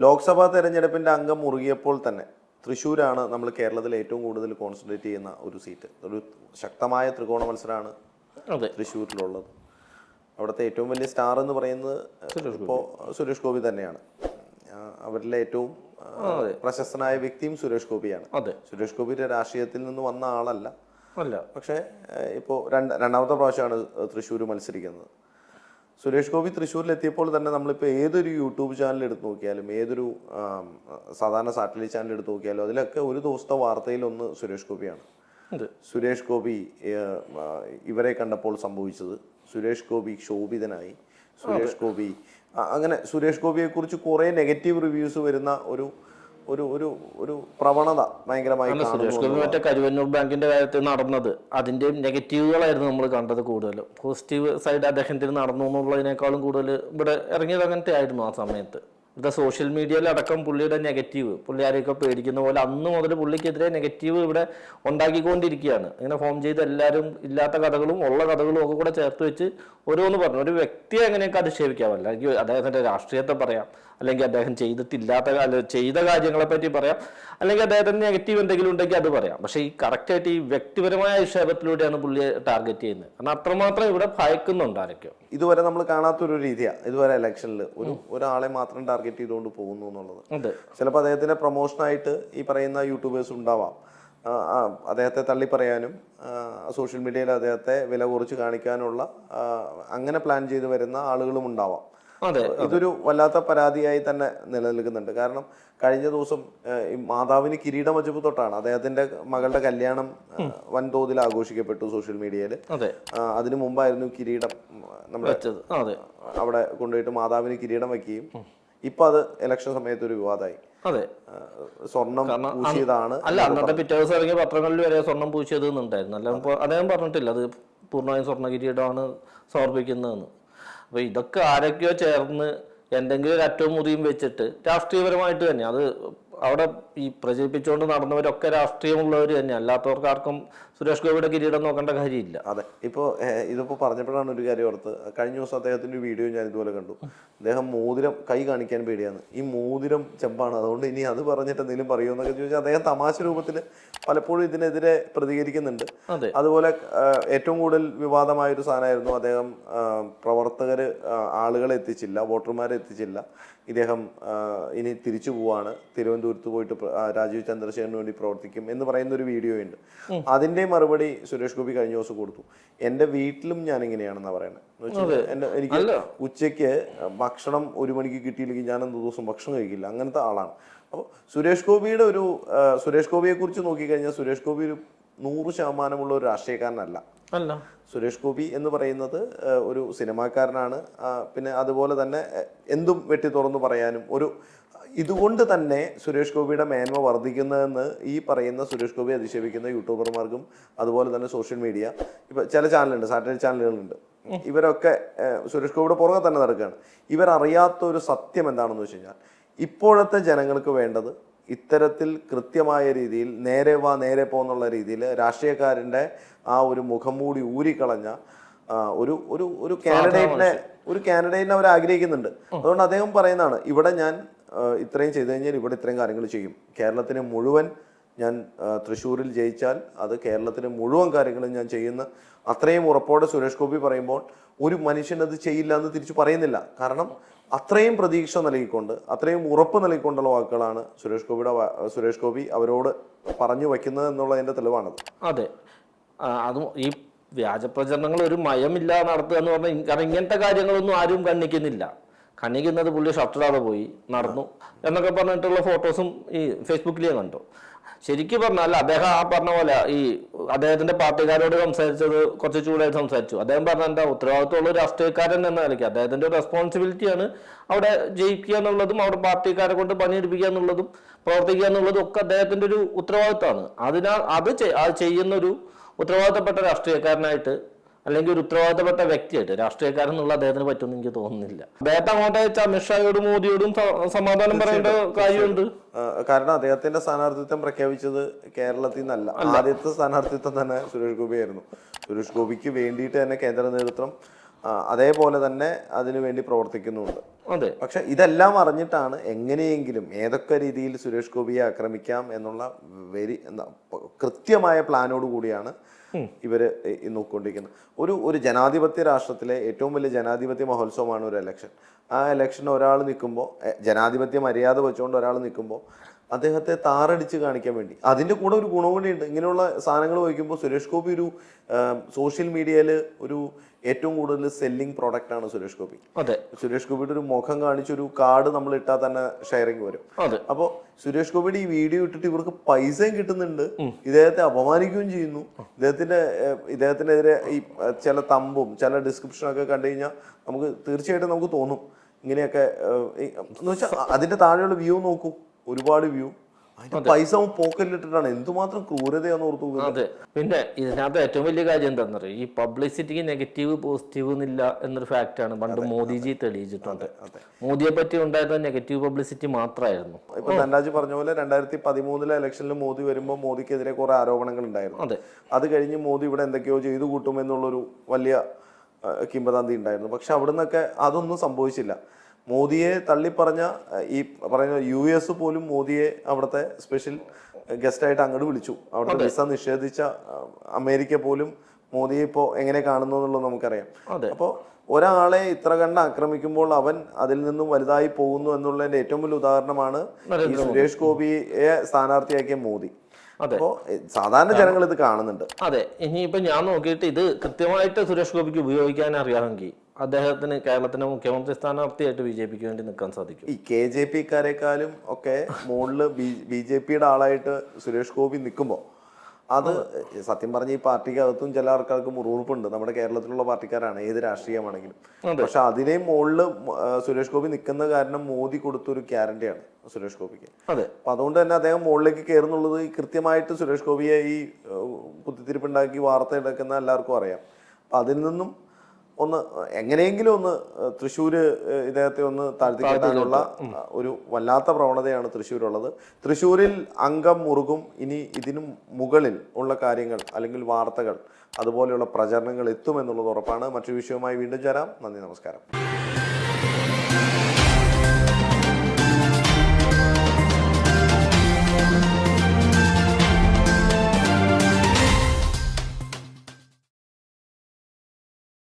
ലോക്സഭാ തെരഞ്ഞെടുപ്പിന്റെ അംഗം മുറുകിയപ്പോൾ തന്നെ തൃശ്ശൂരാണ് നമ്മൾ കേരളത്തിൽ ഏറ്റവും കൂടുതൽ കോൺസെൻട്രേറ്റ് ചെയ്യുന്ന ഒരു സീറ്റ് ഒരു ശക്തമായ ത്രികോണ മത്സരമാണ് തൃശ്ശൂരിലുള്ളത്. അവിടുത്തെ ഏറ്റവും വലിയ സ്റ്റാർ എന്ന് പറയുന്നത് ഇപ്പോൾ സുരേഷ് ഗോപി. തന്നെയാണ്. അവരിലെ ഏറ്റവും പ്രശസ്തനായ വ്യക്തിയും സുരേഷ് ഗോപിയാണ്. അതെ. സുരേഷ് ഗോപിയുടെ രാഷ്ട്രീയത്തിൽ നിന്ന് വന്ന ആളല്ല. അല്ല. പക്ഷേ ഇപ്പോൾ രണ്ട് രണ്ടാമത്തെ പ്രാവശ്യമാണ് തൃശ്ശൂർ മത്സരിക്കുന്നത്. സുരേഷ് ഗോപി തൃശ്ശൂരിലെത്തിയപ്പോൾ തന്നെ നമ്മളിപ്പോൾ ഏതൊരു യൂട്യൂബ് ചാനൽ എടുത്ത് നോക്കിയാലും ഏതൊരു സാധാരണ സാറ്റലൈറ്റ് ചാനൽ എടുത്ത് നോക്കിയാലും അതിലൊക്കെ ഒരു ദിവസത്തെ വാർത്തയിൽ ഒന്ന് സുരേഷ് ഗോപിയാണ്. സുരേഷ് ഗോപി ഇവരെ കണ്ടപ്പോൾ സംഭവിച്ചത് സുരേഷ് ഗോപി ക്ഷോഭിതനായി. സുരേഷ് ഗോപി അങ്ങനെ സുരേഷ് ഗോപിയെ കുറിച്ച് കുറേ നെഗറ്റീവ് റിവ്യൂസ് വരുന്ന ഒരു ഒരു ഒരു ഒരു പ്രവണത ഭയങ്കരമായി സുരേഷ് ഗോപി മറ്റേ കരുവന്നൂർ ബാങ്കിന്റെ കാര്യത്തിൽ നടന്നത് അതിന്റെയും നെഗറ്റീവുകളായിരുന്നു നമ്മൾ കണ്ടത് കൂടുതലും പോസിറ്റീവ് സൈഡ് അദ്ദേഹത്തിന് നടന്നു എന്നുള്ളതിനേക്കാളും കൂടുതൽ ഇവിടെ ഇറങ്ങിയത് അങ്ങനത്തെ ആയിരുന്നു ആ സമയത്ത്. ഇവിടെ സോഷ്യൽ മീഡിയയിൽ അടക്കം പുള്ളിയുടെ നെഗറ്റീവ് പുള്ളി ആരെയൊക്കെ പേടിക്കുന്ന പോലെ അന്ന് മുതൽ പുള്ളിക്കെതിരെ നെഗറ്റീവ് ഇവിടെ ഉണ്ടാക്കിക്കൊണ്ടിരിക്കുകയാണ്. ഇങ്ങനെ ഫോം ചെയ്ത് എല്ലാവരും ഇല്ലാത്ത കഥകളും ഉള്ള കഥകളും ഒക്കെ കൂടെ ചേർത്ത് വെച്ച് ഓരോന്ന് പറഞ്ഞു. ഒരു വ്യക്തിയെ എങ്ങനെയൊക്കെ അധിക്ഷേപിക്കാമല്ല? അല്ലെങ്കിൽ അദ്ദേഹത്തിന്റെ രാഷ്ട്രീയത്തെ പറയാം. അല്ലെങ്കിൽ അദ്ദേഹം ചെയ്തിട്ടില്ലാത്ത ചെയ്ത കാര്യങ്ങളെ പറ്റി പറയാം. അല്ലെങ്കിൽ അദ്ദേഹത്തിന് നെഗറ്റീവ് എന്തെങ്കിലും ഉണ്ടെങ്കിൽ അത് പറയാം. പക്ഷേ ഈ കറക്റ്റായിട്ട് ഈ വ്യക്തിപരമായ അധിക്ഷേപത്തിലൂടെയാണ് പുള്ളിയെ ടാർഗറ്റ് ചെയ്യുന്നത്. കാരണം അത്രമാത്രം ഇവിടെ ഭയക്കുന്നുണ്ട് ആരൊക്കെയോ. ഇതുവരെ നമ്മൾ കാണാത്തൊരു രീതിയാണ് ഇതുവരെ ഇലക്ഷനിൽ ഒരു ഒരാളെ മാത്രം ടാർഗറ്റ് ചെയ്തുകൊണ്ട് പോകുന്നു എന്നുള്ളത്. ചിലപ്പോൾ അദ്ദേഹത്തിന്റെ പ്രൊമോഷനായിട്ട് ഈ പറയുന്ന യൂട്യൂബേഴ്സ് ഉണ്ടാവാം. അദ്ദേഹത്തെ തള്ളി പറയാനും സോഷ്യൽ മീഡിയയിൽ അദ്ദേഹത്തെ വില കുറച്ച് കാണിക്കാനുള്ള അങ്ങനെ പ്ലാൻ ചെയ്ത് വരുന്ന ആളുകളും ഉണ്ടാവാം. ഇതൊരു വല്ലാത്ത പരാതിയായി തന്നെ നിലനിൽക്കുന്നുണ്ട്. കാരണം കഴിഞ്ഞ ദിവസം മാതാവിന് കിരീടം വച്ചപ്പ് തൊട്ടാണ് അദ്ദേഹത്തിന്റെ മകളുടെ കല്യാണം വൻതോതിൽ ആഘോഷിക്കപ്പെട്ടു സോഷ്യൽ മീഡിയയിൽ അതെ. അതിനു മുമ്പായിരുന്നു കിരീടം നമ്മുടെ അവിടെ കൊണ്ടുപോയിട്ട് മാതാവിന് കിരീടം വയ്ക്കുകയും ഇപ്പൊ അത് ഇലക്ഷൻ സമയത്ത് ഒരു വിവാദമായി അതെ. സ്വർണം പൂശിയതാണ് അല്ല അന്നത്തെ പിറ്റേ ദിവസം ഇറങ്ങിയ പത്രങ്ങളിൽ വരെ സ്വർണം പൂശിയത് എന്നുണ്ടായിരുന്നു അല്ല ഇപ്പൊ അദ്ദേഹം പറഞ്ഞിട്ടില്ല അത് പൂർണമായും സ്വർണ കിരീടമാണ് സമർപ്പിക്കുന്നതെന്ന്. അപ്പൊ ഇതൊക്കെ ആരൊക്കെയോ ചേർന്ന് എന്തെങ്കിലും ഒരു അറ്റവും മുറിയും വെച്ചിട്ട് രാഷ്ട്രീയപരമായിട്ട് തന്നെ. അത് അവിടെ ഈ പ്രചരിപ്പിച്ചുകൊണ്ട് നടന്നവരൊക്കെ രാഷ്ട്രീയമുള്ളവർ തന്നെ. അല്ലാത്തവർക്ക് ആർക്കും സുരേഷ് ഗോപിയുടെ കിരീടം നോക്കേണ്ട കാര്യമില്ല. അതെ. ഇപ്പോൾ ഇതിപ്പോൾ പറഞ്ഞപ്പോഴാണ് ഒരു കാര്യം ഓർത്ത്. കഴിഞ്ഞ ദിവസം അദ്ദേഹത്തിന്റെ വീഡിയോ ഞാൻ ഇതുപോലെ കണ്ടു. അദ്ദേഹം മോതിരം കൈ കാണിക്കാൻ പേടിയാണ്. ഈ മോതിരം ചെമ്പാണ്. അതുകൊണ്ട് ഇനി അത് പറഞ്ഞിട്ട് എന്തെങ്കിലും പറയുമോ എന്നൊക്കെ ചോദിച്ചാൽ അദ്ദേഹം തമാശ രൂപത്തിൽ പലപ്പോഴും ഇതിനെതിരെ പ്രതികരിക്കുന്നുണ്ട്. അതെ. അതുപോലെ ഏറ്റവും കൂടുതൽ വിവാദമായ ഒരു സാധനമായിരുന്നു അദ്ദേഹം പ്രവർത്തകർ ആളുകളെ എത്തിച്ചില്ല വോട്ടർമാരെ എത്തിച്ചില്ല. ഇദ്ദേഹം ഇനി തിരിച്ചു പോവാണ്. തിരുവനന്തപുരത്ത് പോയിട്ട് രാജീവ് ചന്ദ്രശേഖരന് വേണ്ടി പ്രവർത്തിക്കും എന്ന് പറയുന്ന ഒരു വീഡിയോ ഉണ്ട് അതിന്റെ മറുപടി സുരേഷ് ഗോപി കഴിഞ്ഞ ദിവസം കൊടുത്തു. എന്റെ വീട്ടിലും ഞാൻ ഇങ്ങനെയാണെന്നാ പറയുന്നത് എനിക്ക്. ഉച്ചയ്ക്ക് ഭക്ഷണം ഒരു മണിക്ക് കിട്ടിയില്ലെങ്കിൽ ഞാൻ എന്ത് ദിവസം ഭക്ഷണം കഴിക്കില്ല. അങ്ങനത്തെ ആളാണ്. അപ്പോൾ സുരേഷ് ഗോപിയുടെ ഒരു സുരേഷ് ഗോപിയെ കുറിച്ച് നോക്കിക്കഴിഞ്ഞാൽ സുരേഷ് ഗോപി ഒരു നൂറ് ശതമാനമുള്ള ഒരു രാഷ്ട്രീയക്കാരനല്ല. അല്ല. സുരേഷ് ഗോപി എന്ന് പറയുന്നത് ഒരു സിനിമാക്കാരനാണ്. പിന്നെ അതുപോലെ തന്നെ എന്തും വെട്ടി തുറന്നു പറയാനും ഒരു ഇതുകൊണ്ട് തന്നെ സുരേഷ് ഗോപിയുടെ മേന്മ വർദ്ധിക്കുന്നതെന്ന് ഈ പറയുന്ന സുരേഷ് ഗോപി അധിക്ഷേപിക്കുന്ന യൂട്യൂബർമാർക്കും അതുപോലെ തന്നെ സോഷ്യൽ മീഡിയ ഇപ്പൊ ചില ചാനലുണ്ട് സാറ്റലൈറ്റ് ചാനലുകളുണ്ട്. ഇവരൊക്കെ സുരേഷ് ഗോപിയുടെ പുറകെ തന്നെ നടക്കുകയാണ്. ഇവരറിയാത്ത ഒരു സത്യം എന്താണെന്ന് വെച്ച് കഴിഞ്ഞാൽ ഇപ്പോഴത്തെ ജനങ്ങൾക്ക് വേണ്ടത് ഇത്തരത്തിൽ കൃത്യമായ രീതിയിൽ നേരെ വാ നേരെ പോന്നുള്ള രീതിയിൽ രാഷ്ട്രീയക്കാരന്റെ ആ ഒരു മുഖം മൂടി ഊരിക്കളഞ്ഞ ഒരു ഒരു ഒരു കാൻഡിഡേറ്റിനെ ഒരു കാൻഡിഡേറ്റിനെ അവർ ആഗ്രഹിക്കുന്നുണ്ട് അതുകൊണ്ട് അദ്ദേഹം പറയുന്നതാണ് ഇവിടെ ഞാൻ ഇത്രയും ചെയ്തു കഴിഞ്ഞാൽ ഇവിടെ ഇത്രയും കാര്യങ്ങൾ ചെയ്യും. കേരളത്തിന് മുഴുവൻ ഞാൻ തൃശ്ശൂരിൽ ജയിച്ചാൽ അത് കേരളത്തിന് മുഴുവൻ കാര്യങ്ങളും ഞാൻ ചെയ്യുന്ന അത്രയും ഉറപ്പോടെ സുരേഷ് ഗോപി പറയുമ്പോൾ ഒരു മനുഷ്യൻ അത് ചെയ്യില്ല എന്ന് തിരിച്ചു പറയുന്നില്ല. കാരണം അത്രയും പ്രതീക്ഷ നൽകിക്കൊണ്ട് അത്രയും ഉറപ്പ് നൽകിക്കൊണ്ടുള്ള വാക്കുകളാണ് സുരേഷ് ഗോപിയുടെ സുരേഷ് ഗോപി അവരോട് പറഞ്ഞു വയ്ക്കുന്നത് എന്നുള്ളതിന്റെ തെളിവാണത്. അതെ. അതും ഈ വ്യാജ പ്രചരണങ്ങൾ ഒരു മയമില്ല നടത്തുക എന്ന് പറഞ്ഞാൽ കാരണം ഇങ്ങനത്തെ കാര്യങ്ങളൊന്നും ആരും കണ്ണിക്കുന്നില്ല കണ്ണിക്കുന്നത് പുള്ളി ഷട്ടറാതെ പോയി നടന്നു എന്നൊക്കെ പറഞ്ഞിട്ടുള്ള ഫോട്ടോസും ഈ ഫേസ്ബുക്കിൽ ഞാൻ കണ്ടു. ശരിക്കും പറഞ്ഞാൽ അദ്ദേഹം ആ പറഞ്ഞ പോലെ ഈ അദ്ദേഹത്തിന്റെ പാർട്ടിക്കാരോട് സംസാരിച്ചത് കുറച്ച് ചൂടായിട്ട് സംസാരിച്ചു. അദ്ദേഹം പറഞ്ഞ എന്താ ഉത്തരവാദിത്തമുള്ള ഒരു രാഷ്ട്രീയക്കാരൻ എന്ന നിലയ്ക്ക് അദ്ദേഹത്തിന്റെ റെസ്പോൺസിബിലിറ്റിയാണ് അവിടെ ജയിക്കുക എന്നുള്ളതും അവിടെ പാർട്ടിക്കാരെ കൊണ്ട് പണിയെടുപ്പിക്കുക എന്നുള്ളതും പ്രവർത്തിക്കുക എന്നുള്ളതും ഒക്കെ അദ്ദേഹത്തിന്റെ ഒരു ഉത്തരവാദിത്തമാണ് അതിനാൽ അത് അത് ചെയ്യുന്ന ഒരു ഉത്തരവാദിത്തപ്പെട്ട രാഷ്ട്രീയക്കാരനായിട്ട് അല്ലെങ്കിൽ ഒരു ഉത്തരവാദിത്തപ്പെട്ട വ്യക്തിയായിട്ട് രാഷ്ട്രീയക്കാരൻ എന്നുള്ള അദ്ദേഹത്തിന് പറ്റുമെന്ന് എനിക്ക് തോന്നുന്നില്ല. അദ്ദേഹത്തെ അങ്ങോട്ട് അയച്ച അമിത്ഷായോടും മോദിയോടും സമാധാനം പറയേണ്ട കാര്യമുണ്ട്? കാരണം അദ്ദേഹത്തിന്റെ സ്ഥാനാർത്ഥിത്വം പ്രഖ്യാപിച്ചത് കേരളത്തിൽ നിന്നല്ല. ആദ്യത്തെ സ്ഥാനാർത്ഥിത്വം തന്നെ സുരേഷ് ഗോപി ആയിരുന്നു സുരേഷ് ഗോപിക്ക് വേണ്ടിയിട്ട് തന്നെ കേന്ദ്ര നേതൃത്വം അതേപോലെ തന്നെ അതിനുവേണ്ടി വേണ്ടി പ്രവർത്തിക്കുന്നുമുണ്ട് അതെ. പക്ഷെ ഇതെല്ലാം അറിഞ്ഞിട്ടാണ് എങ്ങനെയെങ്കിലും ഏതൊക്കെ രീതിയിൽ സുരേഷ് ഗോപിയെ ആക്രമിക്കാം എന്നുള്ള വെരി എന്താ കൃത്യമായ പ്ലാനോട് കൂടിയാണ് ഇവർ നോക്കിക്കൊണ്ടിരിക്കുന്നത്. ഒരു ഒരു ജനാധിപത്യ രാഷ്ട്രത്തിലെ ഏറ്റവും വലിയ ജനാധിപത്യ മഹോത്സവമാണ് ഒരു ഇലക്ഷൻ ആ ഇലക്ഷൻ ഒരാൾ നിൽക്കുമ്പോൾ ജനാധിപത്യ മര്യാദ വെച്ചുകൊണ്ട് ഒരാൾ നിൽക്കുമ്പോൾ അദ്ദേഹത്തെ താറടിച്ച് കാണിക്കാൻ വേണ്ടി. അതിന്റെ കൂടെ ഒരു ഗുണം കൂടിയുണ്ട് ഇങ്ങനെയുള്ള സാധനങ്ങൾ വഹിക്കുമ്പോൾ സുരേഷ് ഗോപി ഒരു സോഷ്യൽ മീഡിയയിൽ ഒരു ഏറ്റവും കൂടുതൽ സെല്ലിംഗ് പ്രോഡക്റ്റ് ആണ് സുരേഷ് ഗോപി. അതെ. സുരേഷ് ഗോപിയുടെ ഒരു മുഖം കാണിച്ചൊരു കാർഡ് നമ്മൾ ഇട്ടാൽ തന്നെ ഷെയറിങ് വരും. അപ്പോ അപ്പോൾ സുരേഷ് ഗോപിയുടെ ഈ വീഡിയോ ഇട്ടിട്ട് ഇവർക്ക് പൈസയും കിട്ടുന്നുണ്ട്. ഇദ്ദേഹത്തെ അപമാനിക്കുകയും ചെയ്യുന്നു. ഇദ്ദേഹത്തിന്റെ ഇദ്ദേഹത്തിനെതിരെ ഈ ചില തമ്പും ചില ഡിസ്ക്രിപ്ഷനും ഒക്കെ കണ്ടു കഴിഞ്ഞാൽ നമുക്ക് തീർച്ചയായിട്ടും നമുക്ക് തോന്നും. ഇങ്ങനെയൊക്കെ എന്ന് വെച്ചാൽ അതിന്റെ താഴെയുള്ള വ്യൂ നോക്കൂ. ഒരുപാട് വ്യൂ പൈസ പോക്കറ്റിലിട്ടിട്ടാണ് എന്തുമാത്രം ക്രൂരതയാന്ന് ഓർത്തു അതെ. പിന്നെ ഇതിനകത്ത് ഏറ്റവും വലിയ കാര്യം എന്താണെന്നറിയോ ഈ പബ്ലിസിറ്റിക്ക് നെഗറ്റീവ് പോസിറ്റീവ് എന്നില്ല എന്നൊരു ഫാക്റ്റാണ് പണ്ട് മോദിജി തെളിയിച്ചിട്ടുണ്ട്. മോദിയെ പറ്റി ഉണ്ടായിരുന്ന നെഗറ്റീവ് പബ്ലിസിറ്റി മാത്രമായിരുന്നു. ഇപ്പൊ ധനരാജ് പറഞ്ഞ പോലെ രണ്ടായിരത്തി പതിമൂന്നിലെ ഇലക്ഷനിൽ മോദി വരുമ്പോൾ മോദിക്കെതിരെ കുറെ ആരോപണങ്ങൾ ഉണ്ടായിരുന്നു. അതെ. അത് കഴിഞ്ഞ് മോദി ഇവിടെ എന്തൊക്കെയോ ചെയ്തു കൂട്ടും എന്നുള്ളൊരു വലിയ കിംബദാന്തി ഉണ്ടായിരുന്നു. പക്ഷെ അവിടുന്നൊക്കെ അതൊന്നും സംഭവിച്ചില്ല. മോദിയെ തള്ളിപ്പറഞ്ഞ ഈ പറയുന്ന യു എസ് പോലും മോദിയെ അവിടുത്തെ സ്പെഷ്യൽ ഗസ്റ്റായിട്ട് അങ്ങോട്ട് വിളിച്ചു. അവിടുത്തെ വിസ നിഷേധിച്ച അമേരിക്ക പോലും മോദിയെ ഇപ്പോൾ എങ്ങനെ കാണുന്നു എന്നുള്ളത് നമുക്കറിയാം. അപ്പോൾ ഒരാളെ ഇത്ര കണ്ട് ആക്രമിക്കുമ്പോൾ അവൻ അതിൽ നിന്നും വലുതായി പോകുന്നു എന്നുള്ളതിന്റെ ഏറ്റവും വലിയ ഉദാഹരണമാണ് ഈ സുരേഷ് ഗോപിയെ സ്ഥാനാർത്ഥിയാക്കിയ മോദി. അപ്പോ സാധാരണ ജനങ്ങൾ ഇത് കാണുന്നുണ്ട്. അതെ. ഇനിയിപ്പോ ഞാൻ നോക്കിയിട്ട് ഇത് കൃത്യമായിട്ട് സുരേഷ് ഗോപിക്ക് ഉപയോഗിക്കാൻ അറിയാമെങ്കിൽ അദ്ദേഹത്തിന് കേരളത്തിന്റെ മുഖ്യമന്ത്രി സ്ഥാനാർത്ഥിയായിട്ട് ബി ജെ പിക്ക് വേണ്ടി നിൽക്കാൻ സാധിക്കും. ഈ കെ ജെ പിക്കാരെക്കാളും ഒക്കെ മുകളിൽ ബി ജെ പിയുടെ ആളായിട്ട് സുരേഷ് ഗോപി നിൽക്കുമ്പോൾ അത് സത്യം പറഞ്ഞ ഈ പാർട്ടിക്കകത്തും ചില ആൾക്കാർക്ക് മുറിവുറുപ്പുണ്ട് നമ്മുടെ കേരളത്തിലുള്ള പാർട്ടിക്കാരാണ് ഏത് രാഷ്ട്രീയമാണെങ്കിലും. പക്ഷെ അതിനെയും മുകളിൽ സുരേഷ് ഗോപി നിൽക്കുന്ന കാരണം മോദി കൊടുത്തൊരു ഗ്യാരണ്ടിയാണ് സുരേഷ് ഗോപിക്ക്. അതെ. അപ്പൊ അതുകൊണ്ട് തന്നെ അദ്ദേഹം മുകളിലേക്ക് കയറുന്നുള്ളത് ഈ കൃത്യമായിട്ട് സുരേഷ് ഗോപിയെ ഈ കുത്തിത്തിരിപ്പുണ്ടാക്കി വാർത്ത എടുക്കുന്ന എല്ലാവർക്കും അറിയാം. അപ്പൊ അതിൽ നിന്നും ഒന്ന് എങ്ങനെയെങ്കിലും ഒന്ന് തൃശ്ശൂർ ഇദ്ദേഹത്തെ ഒന്ന് താഴ്ത്തിക്കെട്ടാനുള്ള ഒരു വല്ലാത്ത പ്രവണതയാണ് തൃശ്ശൂരുള്ളത്. തൃശ്ശൂരിൽ അംഗം മുറുകും ഇനി ഇതിനും മുകളിൽ ഉള്ള കാര്യങ്ങൾ അല്ലെങ്കിൽ വാർത്തകൾ അതുപോലെയുള്ള പ്രചരണങ്ങൾ എത്തുമെന്നുള്ളത് ഉറപ്പാണ്. മറ്റൊരു വിഷയവുമായി വീണ്ടും ചേരാം. നന്ദി നമസ്കാരം.